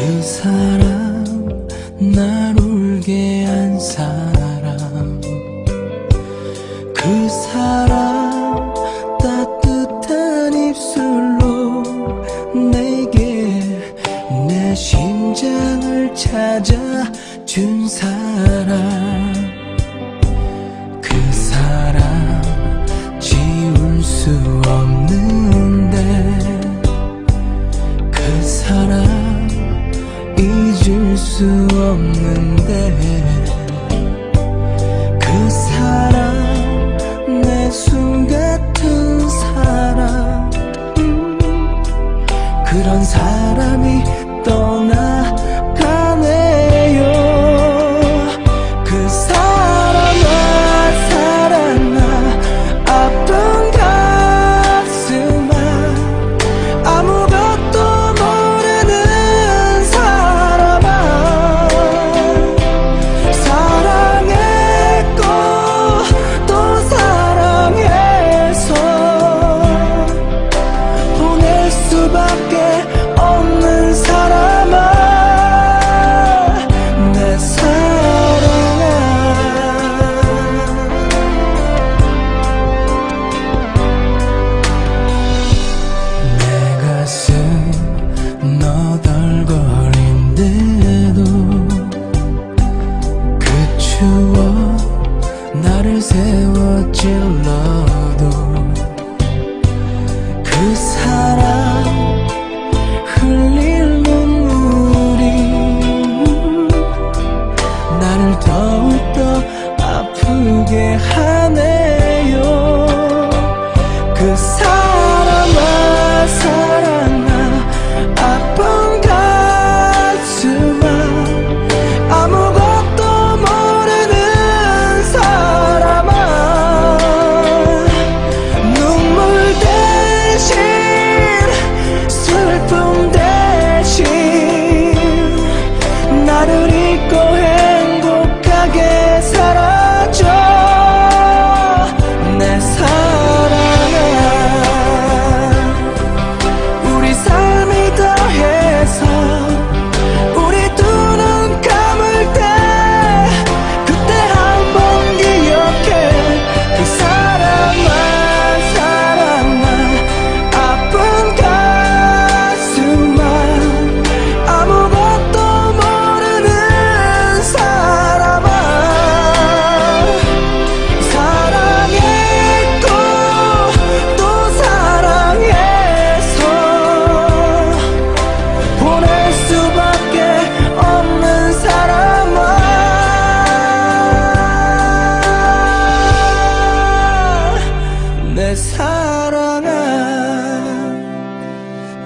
그 사람 날 울게 한 사람. 그 사람 따뜻한 입술로 내게 내 심장을 찾아 준 사람. 그 사람 지울 수 없는데 그 사람 수 없는데 그 사람 내숨 같은 사람 그런 사람이 떠나 함께 하네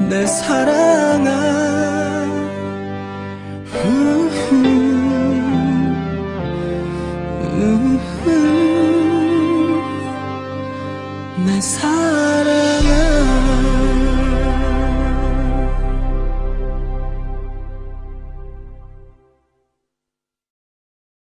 내 사랑아. 내 사랑